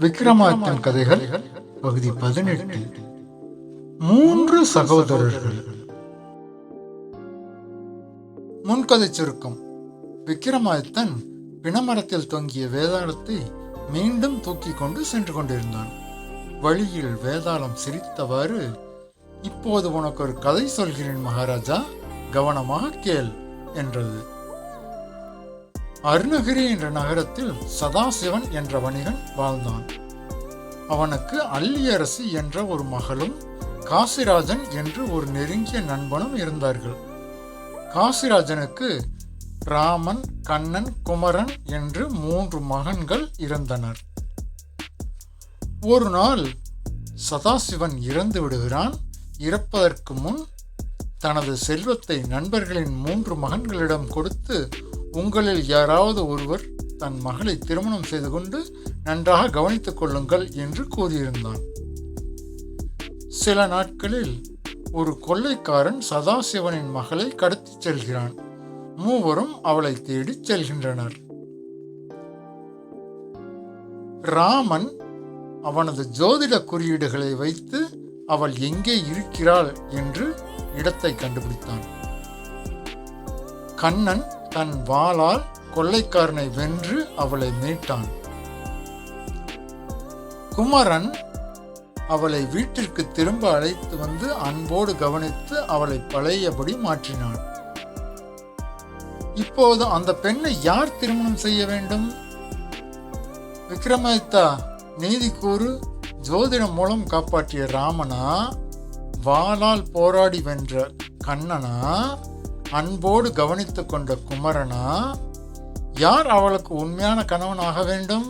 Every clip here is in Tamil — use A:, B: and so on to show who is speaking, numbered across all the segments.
A: விக்ரமாதித்தன் கதைகள் பகுதி பதினெட்டு. மூன்று சகோதரர்கள். முன்கதை சுருக்கம். விக்ரமாதித்தன் பிணமரத்தில் தொங்கிய வேதாளத்தை மீண்டும் தூக்கி கொண்டு சென்று கொண்டிருந்தான். வழியில் வேதாளம் சிரித்தவாறு இப்போது உனக்கு ஒரு கதை சொல்கிறேன் மகாராஜா கவனமாக கேள் என்றது. அருணகிரி என்ற நகரத்தில் சதாசிவன் என்ற வணிகன் வாழ்ந்தான். அவனுக்கு அல்லியரசி என்ற ஒரு மகளும் காசிராஜன் என்று ஒரு நெருங்கிய நண்பனும் இருந்தார்கள். காசிராஜனுக்கு ராமன் கண்ணன் குமரன் என்று மூன்று மகன்கள் இருந்தனர். ஒரு நாள் சதாசிவன் இறந்து விடுகிறான். இறப்பதற்கு முன் தனது செல்வத்தை நண்பர்களின் மூன்று மகன்களிடம் கொடுத்து உங்களில் யாராவது ஒருவர் தன் மகளை திருமணம் செய்து கொண்டு நன்றாக கவனித்துக் கொள்ளுங்கள் என்று கூறியிருந்தான் சில நாட்களில் ஒரு கொள்ளைக்காரன் சதாசிவனின் மகளை கடத்திச் செல்கிறான். மூவரும் அவளை தேடிச் செல்கின்றனர். ராமன் அவனது ஜோதிட குறியீடுகளை வைத்து அவள் எங்கே இருக்கிறாள் என்று இடத்தை கண்டுபிடித்தான். கண்ணன் தன் வாளால் கொள்ளைக்காரனை வென்று அவளை மீட்டான். குமரன் அவளை வீட்டிற்கு திரும்ப அழைத்து வந்து அன்போடு கவனித்து அவளை பழையபடி மாற்றினான். இப்போது அந்த பெண்ணை யார் திருமணம் செய்ய வேண்டும்? விக்ரமாதித்தா நீதி கூறு ஜோதிடம் மூலம் காப்பாற்றிய ராமனா வாளால் போராடி வென்ற கண்ணனா அன்போடு கவனித்து கொண்ட குமரனா யார் அவளுக்கு உண்மையான கணவனாக வேண்டும்?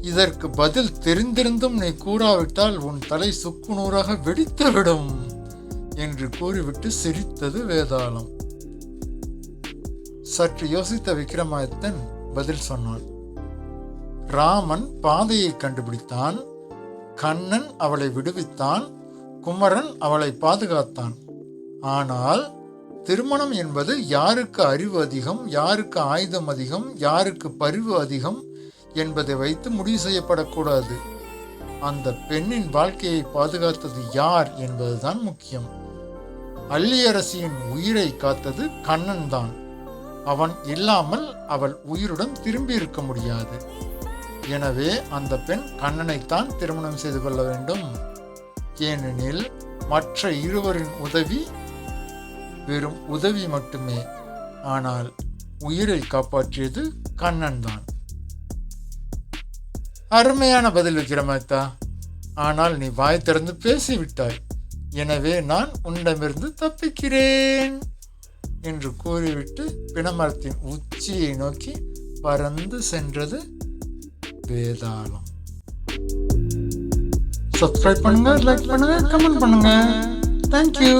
A: இதற்கு பதில் தெரிந்திருந்தும் நீ கூறாவிட்டால் உன் தலை சுக்கு நூறாக வெடித்துவிடும் என்று கூறிவிட்டு சிரித்தது வேதாளம். சற்று யோசித்த விக்ரமாதித்தன் பதில் சொன்னான் ராமன் பாதையை கண்டுபிடித்தான் கண்ணன் அவளை விடுவித்தான் குமரன் அவளை பாதுகாத்தான். ஆனால் திருமணம் என்பது யாருக்கு அறிவு அதிகம் யாருக்கு ஆயுதம் அதிகம் யாருக்கு பரிவு அதிகம் என்பதை வைத்து முடிவு செய்யப்படக்கூடாது. அந்த பெண்ணின் வாழ்க்கையை பாதுகாத்தது யார் என்பதுதான் முக்கியம். அள்ளியரசியின் உயிரை காத்தது கண்ணன் தான். அவன் இல்லாமல் அவள் உயிருடன் திரும்பி இருக்க முடியாது. எனவே அந்த பெண் கண்ணனைத்தான் திருமணம் செய்து கொள்ள வேண்டும். ஏனெனில் மற்ற இருவரின் உதவி வெறும் உதவி மட்டுமே. ஆனால் உயிரை காப்பாற்றியது கண்ணன் தான் அருமையான பதில் விக்ரமாத்தா ஆனால் நீ வாய் திறந்து பேசிவிட்டாய். எனவே நான் உன்னிடமிருந்து தப்பிக்கிறேன் என்று கூறிவிட்டு பிணமரத்தின் உச்சியை நோக்கி பறந்து சென்றது வேதாளம். சப்ஸ்கிரைப் பண்ணுங்க லைக் பண்ணுங்க கமெண்ட் பண்ணுங்க. தேங்க்யூ